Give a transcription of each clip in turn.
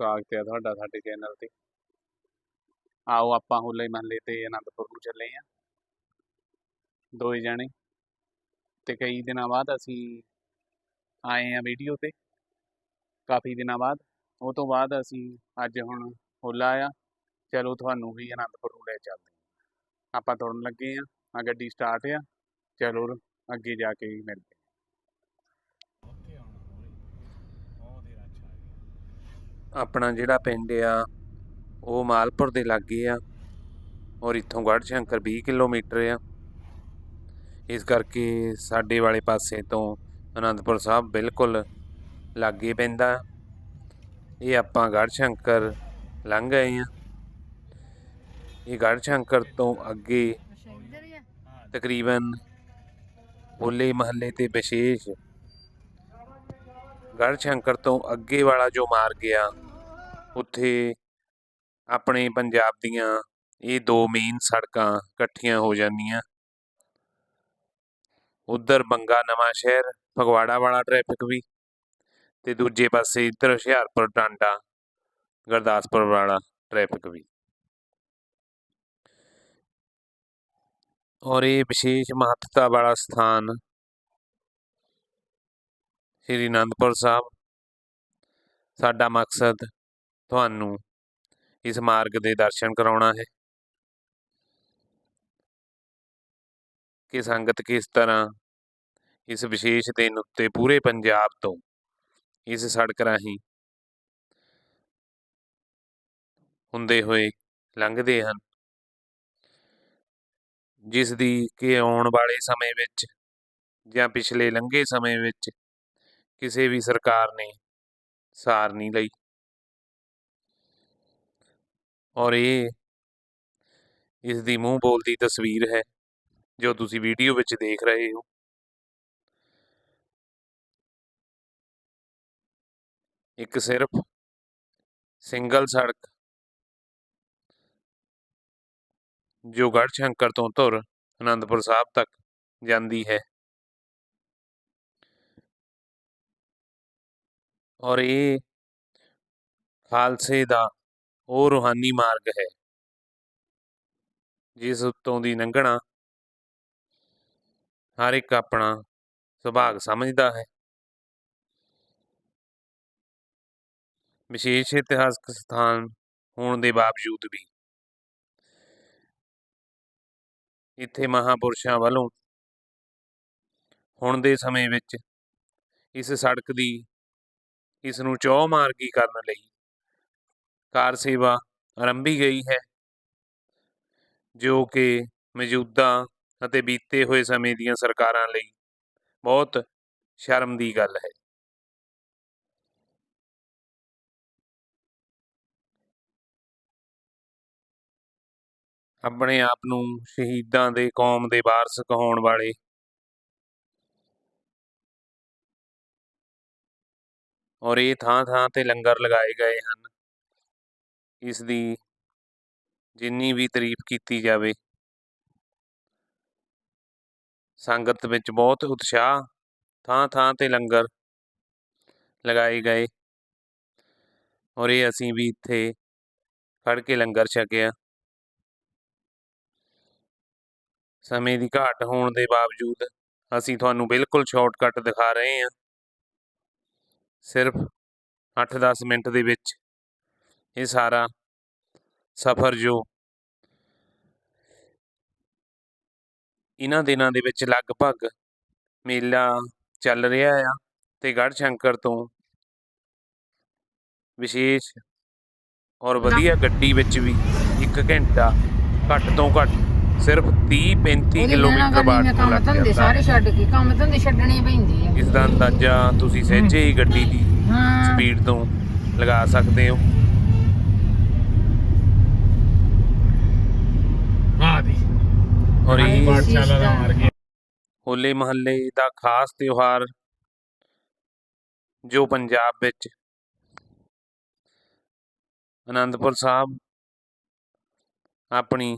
ਸਵਾਗਤ ਹੈ ਤੁਹਾਡਾ ਸਾਡੇ ਚੈਨਲ ਤੇ। ਆਓ ਆਪਾਂ ਹੋਲੇ ਮਹੱਲੇ ਤੇ ਅਨੰਦਪੁਰ ਨੂੰ ਚੱਲੇ ਆ। ਦੋਏ ਜਾਣੇ। ਤੇ ਕਈ ਦਿਨਾਂ ਬਾਅਦ ਅਸੀਂ ਆਏ ਆ ਵੀਡੀਓ ਤੇ। ਕਾਫੀ ਦਿਨਾਂ ਬਾਅਦ। ਉਹ ਤੋਂ ਬਾਅਦ ਅਸੀਂ ਅੱਜ ਹੁਣ ਹੋਲਾ ਆ। ਚਲੋ ਤੁਹਾਨੂੰ ਵੀ ਅਨੰਦਪੁਰ ਨੂੰ ਲੈ ਚੱਲਦੇ ਹਾਂ। ਆਪਾਂ ਤੁਰਨ ਲੱਗੇ ਆ। ਆ ਗੱਡੀ ਸਟਾਰਟ ਆ। ਚਲੋ ਅੱਗੇ ਜਾ ਕੇ ਮਿਲਦੇ ਆਪਣਾ ਜਿਹੜਾ ਪਿੰਡ ਆ ਉਹ ਮਾਲਪੁਰ ਦੇ ਲਾਗੇ ਆ ਔਰ ਇੱਥੋਂ ਗੜ੍ਹ ਸ਼ੰਕਰ 20 ਕਿਲੋਮੀਟਰ ਆ। ਇਸ ਕਰਕੇ ਸਾਡੇ ਵਾਲੇ ਪਾਸੇ ਤੋਂ ਅਨੰਦਪੁਰ ਸਾਹਿਬ ਬਿਲਕੁਲ ਲਾਗੇ ਪੈਂਦਾ। ਇਹ ਆਪਾਂ ਗੜ੍ਹ ਸ਼ੰਕਰ ਲੰਘ ਗਏ ਆ। ਇਹ ਗੜ੍ਹ ਸ਼ੰਕਰ ਤੋਂ ਅੱਗੇ ਤਕਰੀਬਨ ਹੋਲੇ ਮਹੱਲੇ ਤੇ ਵਿਸ਼ੇਸ਼ ਗੜ੍ਹ ਸ਼ੰਕਰ ਤੋਂ ਅੱਗੇ ਵਾਲਾ ਜੋ ਮਾਰਗ ਆ ਉੱਥੇ ਆਪਣੇ ਪੰਜਾਬ ਦੀਆਂ ਇਹ ਦੋ ਮੇਨ ਸੜਕਾਂ ਇਕੱਠੀਆਂ ਹੋ ਜਾਂਦੀਆਂ। ਉਧਰ ਬੰਗਾ ਨਵਾਂ ਸ਼ਹਿਰ, ਫਗਵਾੜਾ ਵਾਲਾ ਟ੍ਰੈਫਿਕ ਵੀ ਤੇ ਦੂਜੇ ਪਾਸੇ ਇੱਧਰ ਹੁਸ਼ਿਆਰਪੁਰ, ਟਾਂਡਾ, ਗੁਰਦਾਸਪੁਰ ਵਾਲਾ ਟ੍ਰੈਫਿਕ ਵੀ। ਔਰ ਇਹ ਵਿਸ਼ੇਸ਼ ਮਹੱਤਤਾ ਵਾਲਾ ਸਥਾਨ ਸ੍ਰੀ ਅਨੰਦਪੁਰ ਸਾਹਿਬ। ਸਾਡਾ ਮਕਸਦ ਤੁਹਾਨੂੰ ਇਸ ਮਾਰਗ ਦੇ ਦਰਸ਼ਨ ਕਰਾਉਣਾ ਹੈ। ਕਿ ਸੰਗਤ ਕਿਸ ਤਰ੍ਹਾਂ ਇਸ ਵਿਸ਼ੇਸ਼ ਦਿਨ ਉੱਤੇ ਪੂਰੇ ਪੰਜਾਬ ਤੋਂ ਇਸ ਸੜਕ ਰਾਹੀਂ ਹੁੰਦੇ ਹੋਏ ਲੰਘਦੇ ਹਨ। ਜਿਸ ਦੀ ਕਿ ਆਉਣ ਵਾਲੇ ਸਮੇਂ ਵਿੱਚ ਜਾਂ ਪਿਛਲੇ ਲੰਘੇ ਸਮੇਂ ਵਿੱਚ ਕਿਸੇ ਵੀ ਸਰਕਾਰ ਨੇ ਸਾਰ ਨਹੀਂ ਲਈ। ਔਰ ਇਹ ਇਸ ਦੀ ਮੂੰਹ ਬੋਲਦੀ ਤਸਵੀਰ ਹੈ, ਜੋ ਤੁਸੀਂ ਵੀਡੀਓ ਵਿੱਚ ਦੇਖ ਰਹੇ ਹੋ। ਇੱਕ ਸਿਰਫ ਸਿੰਗਲ ਸੜਕ ਜੋ ਗੜ੍ਹ ਸ਼ੰਕਰ ਤੋਂ ਧੁਰ ਅਨੰਦਪੁਰ ਸਾਹਿਬ ਤੱਕ ਜਾਂਦੀ ਹੈ। ਔਰ ਇਹ ਖਾਲਸੇ ਦਾ ਉਹ ਰੂਹਾਨੀ ਮਾਰਗ ਹੈ ਜਿਸ ਉੱਤੋਂ ਦੀ ਲੰਘਣਾ ਹਰ ਇੱਕ ਆਪਣਾ ਸੁਭਾਗ ਸਮਝਦਾ ਹੈ ਵਿਸ਼ੇਸ਼ ਇਤਿਹਾਸਕ ਸਥਾਨ ਹੋਣ ਦੇ ਬਾਵਜੂਦ ਵੀ ਇੱਥੇ ਮਹਾਪੁਰਸ਼ਾਂ ਵੱਲੋਂ ਹੁਣ ਦੇ ਸਮੇਂ ਵਿੱਚ ਇਸ ਸੜਕ ਦੀ ਇਸ ਨੂੰ ਚੌਮਾਰਗੀ ਕਰਨ ਲਈ। ਕਾਰ ਸੇਵਾ ਆਰੰਭੀ ਗਈ ਹੈ। ਜੋ ਕਿ ਮੌਜੂਦਾ ਅਤੇ ਬੀਤੇ ਹੋਏ ਸਮੇਂ ਦੀਆਂ ਸਰਕਾਰਾਂ ਲਈ ਬਹੁਤ ਸ਼ਰਮ ਦੀ ਗੱਲ ਹੈ। ਆਪਣੇ ਆਪ ਨੂੰ ਸ਼ਹੀਦਾਂ ਦੇ ਕੌਮ ਦੇ ਵਾਰਸ ਕਹਾਉਣ ਵਾਲੇ ਔਰ ਇਹ ਥਾਂ ਥਾਂ ਤੇ ਲੰਗਰ ਲਗਾਏ ਗਏ ਹਨ। ਇਸ ਦੀ ਜਿੰਨੀ ਵੀ ਤਾਰੀਫ ਕੀਤੀ ਜਾਵੇ। ਸੰਗਤ ਵਿੱਚ ਬਹੁਤ ਉਤਸ਼ਾਹ, ਥਾਂ ਥਾਂ ਤੇ ਲੰਗਰ ਲਗਾਏ ਗਏ। ਔਰ ਇਹ ਅਸੀਂ ਵੀ ਇੱਥੇ ਖੜ ਕੇ ਲੰਗਰ ਛਕਿਆ। ਸਮੇਂ ਦੀ ਘਾਟ ਹੋਣ ਦੇ ਬਾਵਜੂਦ ਅਸੀਂ ਤੁਹਾਨੂੰ ਬਿਲਕੁਲ ਸ਼ਾਰਟਕਟ ਦਿਖਾ ਰਹੇ ਹਾਂ। ਸਿਰਫ 8-10 ਮਿੰਟ ਦੇ ਵਿੱਚ ਇਹ ਸਾਰਾ ਸਫ਼ਰ ਜੋ ਇਹਨਾਂ ਦਿਨਾਂ ਦੇ ਵਿੱਚ ਲਗਭਗ ਮੇਲਾ ਚੱਲ ਰਿਹਾ ਆ ਤੇ ਗੜ੍ਹ ਸ਼ੰਕਰ ਤੋਂ ਵਿਸ਼ੇਸ਼ ਔਰ ਵਧੀਆ ਗੱਡੀ ਵਿੱਚ ਵੀ 1 ਘੰਟਾ ਘੱਟ ਤੋਂ ਘੱਟ ਸਿਰਫ 30-35 ਕਿਲੋਮੀਟਰ ਬਾਅਦ ਕੰਮ ਧੰਦੇ ਸਾਰੇ ਛੱਡ ਕੇ ਕੰਮ ਧੰਦੇ ਛੱਡਣੇ ਪੈਂਦੇ ਆ। ਇਸ ਦਾ ਅੰਦਾਜ਼ਾ ਤੁਸੀਂ ਸਹਿਜੇ ਹੀ ਗੱਡੀ ਦੀ ਸਪੀਡ ਤੋਂ ਲਗਾ ਸਕਦੇ ਹੋ। ਵਾਹ ਦੀ ਔਰ ਇਹ ਪਾਠਸ਼ਾਲਾ ਦਾ ਮਾਰਗ ਹੋਲੇ ਮਹੱਲੇ ਦਾ ਖਾਸ ਤਿਉਹਾਰ ਜੋ ਪੰਜਾਬ ਵਿੱਚ ਆਨੰਦਪੁਰ ਸਾਹਿਬ ਆਪਣੀ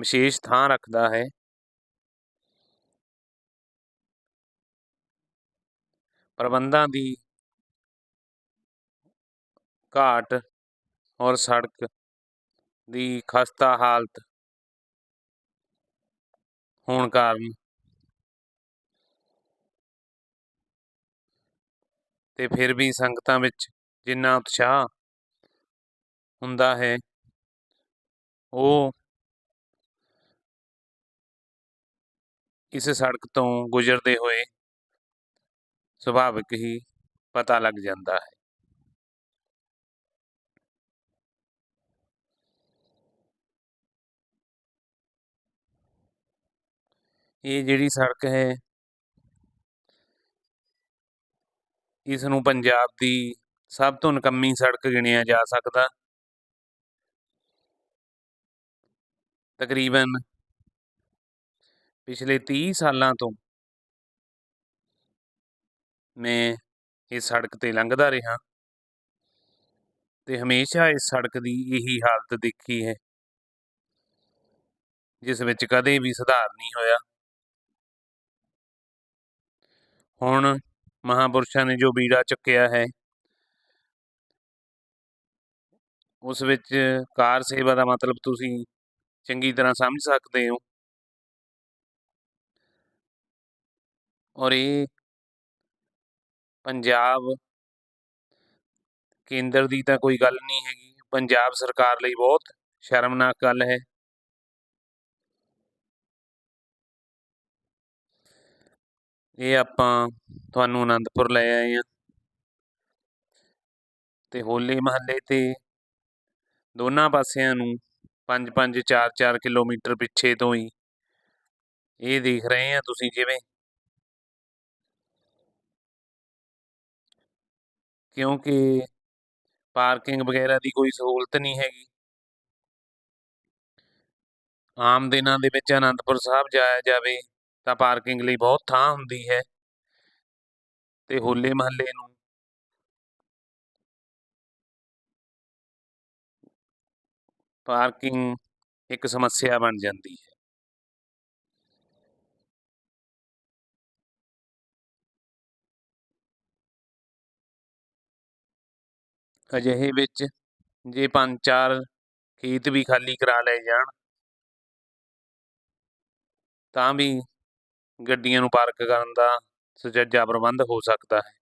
ਵਿਸ਼ੇਸ਼ ਥਾਂ ਰੱਖਦਾ ਹੈ। ਪ੍ਰਬੰਧਾਂ ਦੀ ਘਾਟ ਔਰ ਸੜਕ ਦੀ ਖਸਤਾ ਹਾਲਤ ਹੋਣ ਕਾਰਨ ਤੇ ਫਿਰ ਵੀ ਸੰਗਤਾਂ ਵਿੱਚ ਜਿੰਨਾ ਉਤਸ਼ਾਹ ਹੁੰਦਾ ਹੈ, ਉਹ ਇਸ ਸੜਕ ਤੋਂ ਗੁਜ਼ਰਦੇ ਹੋਏ ਸੁਭਾਵਿਕ ਹੀ ਪਤਾ ਲੱਗ ਜਾਂਦਾ ਹੈ। ਇਹ ਜਿਹੜੀ ਸੜਕ ਹੈ ਇਸ ਨੂੰ ਪੰਜਾਬ ਦੀ ਸਭ ਤੋਂ ਨਕੰਮੀ ਸੜਕ ਗਿਣਿਆ ਜਾ ਸਕਦਾ। ਤਕਰੀਬਨ ਪਿਛਲੇ 30 ਸਾਲਾਂ ਤੋਂ ਮੈਂ ਇਸ ਸੜਕ ਤੇ ਲੰਘਦਾ ਰਿਹਾ ਤੇ ਹਮੇਸ਼ਾ ਇਸ ਸੜਕ ਦੀ ਇਹੀ ਹਾਲਤ ਦੇਖੀ ਹੈ। ਜਿਸ ਵਿੱਚ ਕਦੇ ਵੀ ਸੁਧਾਰ ਨਹੀਂ ਹੋਇਆ। ਹੁਣ ਮਹਾਪੁਰਸ਼ਾਂ ਨੇ ਜੋ ਬੀੜਾ ਚੁੱਕਿਆ ਹੈ, ਉਸ ਵਿੱਚ ਕਾਰ ਸੇਵਾ ਦਾ ਮਤਲਬ ਤੁਸੀਂ ਚੰਗੀ ਤਰ੍ਹਾਂ ਸਮਝ ਸਕਦੇ ਹੋ। ਔਰ ਇਹ ਪੰਜਾਬ ਕੇਂਦਰ ਦੀ ਤਾਂ ਕੋਈ ਗੱਲ ਨਹੀਂ ਹੈਗੀ ਪੰਜਾਬ ਸਰਕਾਰ ਲਈ ਬਹੁਤ ਸ਼ਰਮਨਾਕ ਗੱਲ ਹੈ ਇਹ ਆਪਾਂ ਤੁਹਾਨੂੰ ਆਨੰਦਪੁਰ ਲੈ ਆਏ ਆ ਤੇ ਹੋਲੇ ਮਹੱਲੇ ਤੇ ਦੋਨਾਂ ਪਾਸਿਆਂ ਨੂੰ 5-5 4-4 ਕਿਲੋਮੀਟਰ ਪਿੱਛੇ ਤੋਂ ਹੀ ਇਹ ਦੇਖ ਰਹੇ ਆ ਤੁਸੀਂ ਜਿਵੇਂ ਕਿਉਂਕਿ ਪਾਰਕਿੰਗ ਵਗੈਰਾ ਦੀ ਕੋਈ ਸਹੂਲਤ ਨਹੀਂ ਹੈਗੀ। ਆਮ ਦਿਨਾਂ ਦੇ ਵਿੱਚ ਆਨੰਦਪੁਰ ਸਾਹਿਬ ਜਾਇਆ ਜਾਵੇ ਤਾਂ ਪਾਰਕਿੰਗ ਲਈ ਬਹੁਤ ਥਾਂ ਹੁੰਦੀ ਹੈ। ਤੇ ਹੋਲੇ ਮਹੱਲੇ ਨੂੰ ਪਾਰਕਿੰਗ ਇੱਕ ਸਮੱਸਿਆ ਬਣ ਜਾਂਦੀ ਹੈ। ਅਜਿਹੇ ਵਿੱਚ ਜੇ ਪੰਜ ਚਾਰ ਖੇਤ ਵੀ ਖਾਲੀ ਕਰਾ ਲਏ ਜਾਣ ਤਾਂ ਵੀ ਗੱਡੀਆਂ ਨੂੰ ਪਾਰਕ ਕਰਨ ਦਾ ਸੁਚੱਜਾ ਪ੍ਰਬੰਧ ਹੋ ਸਕਦਾ ਹੈ।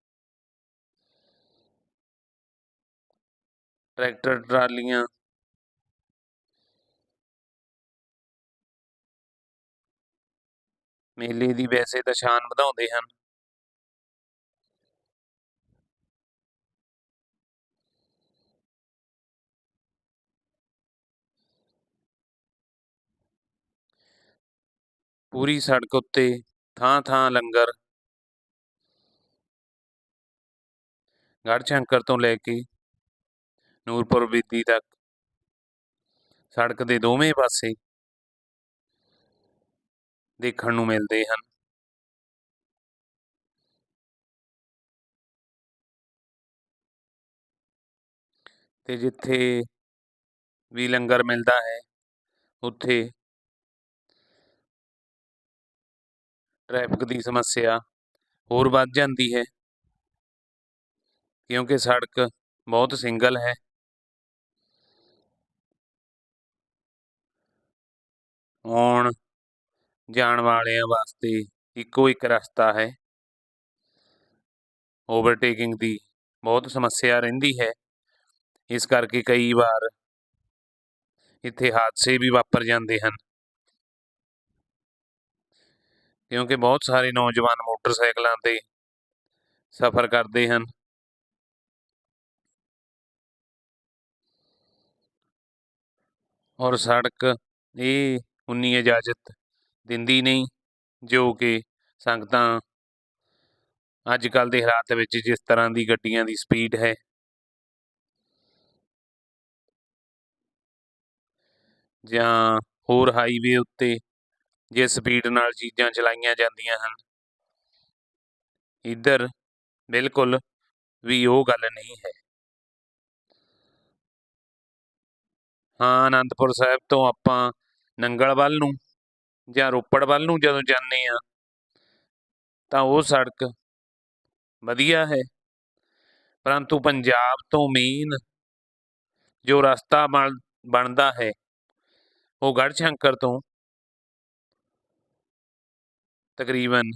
ਟਰੈਕਟਰ, ਟਰਾਲੀਆਂ ਮੇਲੇ ਦੀ ਵੈਸੇ ਤਾਂ ਸ਼ਾਨ ਵਧਾਉਂਦੇ ਹਨ। ਪੂਰੀ ਸੜਕ ਉੱਤੇ ਥਾਂ ਥਾਂ ਲੰਗਰ। ਗੜ੍ਹਸ਼ੰਕਰ ਤੋਂ ਲੈ ਕੇ ਨੂਰਪੁਰ ਬੀਤੀ ਤੱਕ ਸੜਕ ਦੇ ਦੋਵੇਂ ਪਾਸੇ ਦੇਖਣ ਨੂੰ ਮਿਲਦੇ ਹਨ। ਤੇ ਜਿੱਥੇ ਵੀ ਲੰਗਰ ਮਿਲਦਾ ਹੈ, ਉੱਥੇ ਟ੍ਰੈਫਿਕ ਦੀ ਸਮੱਸਿਆ ਹੋਰ ਵੱਧ ਜਾਂਦੀ ਹੈ। ਕਿਉਂਕਿ ਸੜਕ ਬਹੁਤ ਸਿੰਗਲ ਹੈ। ਆਉਣ ਜਾਣ ਵਾਲਿਆਂ ਵਾਸਤੇ ਇੱਕੋ ਇੱਕ ਰਸਤਾ ਹੈ। ਓਵਰਟੇਕਿੰਗ ਦੀ ਬਹੁਤ ਸਮੱਸਿਆ ਰਹਿੰਦੀ ਹੈ। ਇਸ ਕਰਕੇ ਕਈ ਵਾਰ ਇੱਥੇ ਹਾਦਸੇ ਵੀ ਵਾਪਰ ਜਾਂਦੇ ਹਨ। ਕਿਉਂਕਿ ਬਹੁਤ ਸਾਰੇ ਨੌਜਵਾਨ ਮੋਟਰਸਾਈਕਲਾਂ ਤੇ ਸਫ਼ਰ ਕਰਦੇ ਹਨ। ਔਰ ਸੜਕ ਇਹ ਉਨੀ ਇਜਾਜ਼ਤ ਦਿੰਦੀ ਨਹੀਂ, ਜੋ ਕਿ ਸੰਗਤਾਂ ਅੱਜ ਕੱਲ ਦੇ ਹਾਲਾਤ ਵਿੱਚ ਜਿਸ ਤਰ੍ਹਾਂ ਦੀ ਗੱਡੀਆਂ ਦੀ ਸਪੀਡ ਹੈ। ਜਾਂ ਹੋਰ ਹਾਈਵੇ ਉੱਤੇ ਜਿਸ ਸਪੀਡ ਨਾਲ ਚੀਜ਼ਾਂ ਚਲਾਈਆਂ ਜਾਂਦੀਆਂ ਹਨ। ਇੱਧਰ, ਬਿਲਕੁਲ ਵੀ ਉਹ ਗੱਲ ਨਹੀਂ ਹੈ। ਹਾਂ, ਅਨੰਦਪੁਰ ਸਾਹਿਬ ਤੋਂ ਆਪਾਂ ਨੰਗਲ ਵੱਲ ਨੂੰ ਜਾਂ ਰੋਪੜ ਵੱਲ ਨੂੰ ਜਦੋਂ ਜਾਂਦੇ ਆ ਤਾਂ ਉਹ ਸੜਕ ਵਧੀਆ ਹੈ। ਪਰੰਤੂ ਪੰਜਾਬ ਤੋਂ ਮੇਨ ਜੋ ਰਸਤਾ ਬਣ- ਬਣਦਾ ਹੈ, ਉਹ ਗੜਸ਼ੰਕਰ ਤੋਂ ਤਕਰੀਬਨ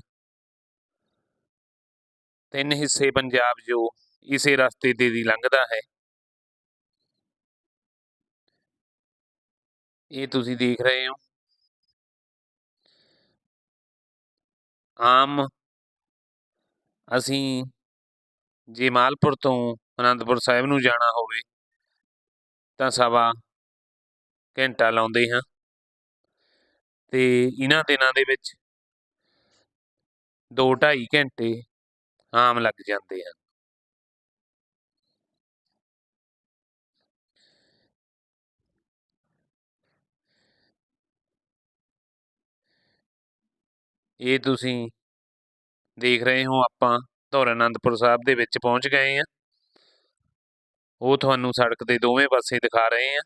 ਤਿੰਨ ਹਿੱਸੇ ਪੰਜਾਬ ਜੋ ਇਸੇ ਰਸਤੇ ਤੇ ਦੀ ਲੰਘਦਾ ਹੈ। ਇਹ ਤੁਸੀਂ ਦੇਖ ਰਹੇ ਹੋ। ਆਮ ਅਸੀਂ ਜੇ ਮਾਲਪੁਰ ਤੋਂ ਅਨੰਦਪੁਰ ਸਾਹਿਬ ਨੂੰ ਜਾਣਾ ਹੋਵੇ ਤਾਂ ਸਵਾ ਘੰਟਾ ਲਾਉਂਦੇ ਹਾਂ। ਤੇ ਇਹਨਾਂ ਦਿਨਾਂ ਦੇ ਵਿੱਚ 2-2.5 ਘੰਟੇ ਆਮ ਲੱਗ ਜਾਂਦੇ ਹਨ। ਇਹ ਤੁਸੀਂ ਦੇਖ ਰਹੇ ਹੋ, ਆਪਾਂ ਧੌਰ ਅਨੰਦਪੁਰ ਸਾਹਿਬ ਦੇ ਵਿੱਚ ਪਹੁੰਚ ਗਏ ਆ ਉਹ ਤੁਹਾਨੂੰ ਸੜਕ ਦੇ ਦੋਵੇਂ ਪਾਸੇ ਦਿਖਾ ਰਹੇ ਆ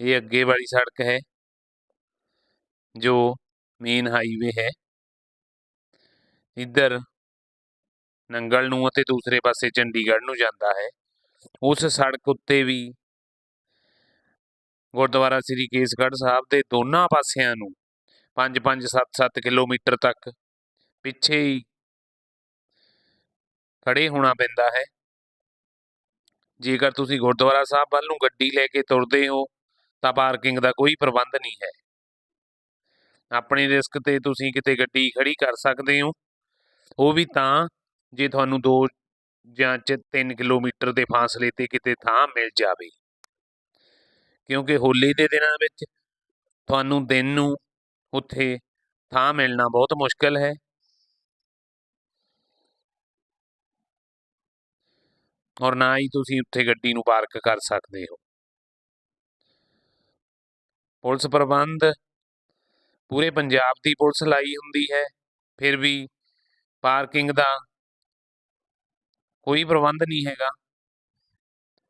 ਇਹ ਅੱਗੇ ਵਾਲੀ ਸੜਕ ਹੈ। ਜੋ ਮੇਨ ਹਾਈਵੇ ਹੈ ਇੱਧਰ ਨੰਗਲ ਨੂੰ ਅਤੇ ਦੂਸਰੇ ਪਾਸੇ ਚੰਡੀਗੜ੍ਹ ਨੂੰ ਜਾਂਦਾ ਹੈ ਉਸ ਸੜਕ ਉੱਤੇ ਵੀ ਗੁਰਦੁਆਰਾ ਸ੍ਰੀ ਕੇਸਗੜ੍ਹ ਸਾਹਿਬ ਦੇ ਦੋਨਾਂ ਪਾਸਿਆਂ ਨੂੰ 5-5 7-7 ਕਿਲੋਮੀਟਰ ਤੱਕ ਪਿੱਛੇ ਹੀ ਖੜੇ ਹੋਣਾ ਪੈਂਦਾ ਹੈ ਜੇਕਰ ਤੁਸੀਂ ਗੁਰਦੁਆਰਾ ਸਾਹਿਬ ਵੱਲ ਨੂੰ ਗੱਡੀ ਲੈ ਕੇ ਤੁਰਦੇ ਹੋ ਤਾਂ ਪਾਰਕਿੰਗ ਦਾ ਕੋਈ ਪ੍ਰਬੰਧ ਨਹੀਂ ਹੈ ਆਪਣੀ ਰਿਸਕ ਤੇ ਤੁਸੀਂ ਕਿਤੇ ਗੱਡੀ ਖੜੀ ਕਰ ਸਕਦੇ ਹੋ। ਉਹ ਵੀ ਤਾਂ ਜੇ ਤੁਹਾਨੂੰ 2 ਜਾਂ 3 ਕਿਲੋਮੀਟਰ ਦੇ ਫਾਸਲੇ ਤੇ ਕਿਤੇ ਥਾਂ ਮਿਲ ਜਾਵੇ। ਕਿਉਂਕਿ ਹੋਲੀ ਦੇ ਦਿਨਾਂ ਵਿੱਚ ਤੁਹਾਨੂੰ ਦਿਨ ਨੂੰ ਉੱਥੇ ਥਾਂ ਮਿਲਣਾ ਬਹੁਤ ਮੁਸ਼ਕਲ ਹੈ। ਔਰ ਨਾ ਹੀ ਤੁਸੀਂ ਉੱਥੇ ਗੱਡੀ ਨੂੰ ਪਾਰਕ ਕਰ ਸਕਦੇ ਹੋ। ਪੁਲਿਸ ਪ੍ਰਬੰਧ ਪੂਰੇ ਪੰਜਾਬ ਦੀ ਪੁਲਿਸ ਲਾਈ ਹੁੰਦੀ ਹੈ, ਫਿਰ ਵੀ ਪਾਰਕਿੰਗ ਦਾ ਕੋਈ ਪ੍ਰਬੰਧ ਨਹੀਂ ਹੈਗਾ।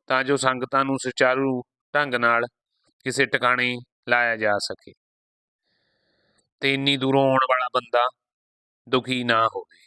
ਤਾਂ ਜੋ ਸੰਗਤਾਂ ਨੂੰ ਸੁਚਾਰੂ ਢੰਗ ਨਾਲ ਕਿਸੇ ਟਿਕਾਣੇ ਲਾਇਆ ਜਾ ਸਕੇ। ਤੇ ਇੰਨੀ ਦੂਰੋਂ ਆਉਣ ਵਾਲਾ ਬੰਦਾ ਦੁਖੀ ਨਾ ਹੋਵੇ।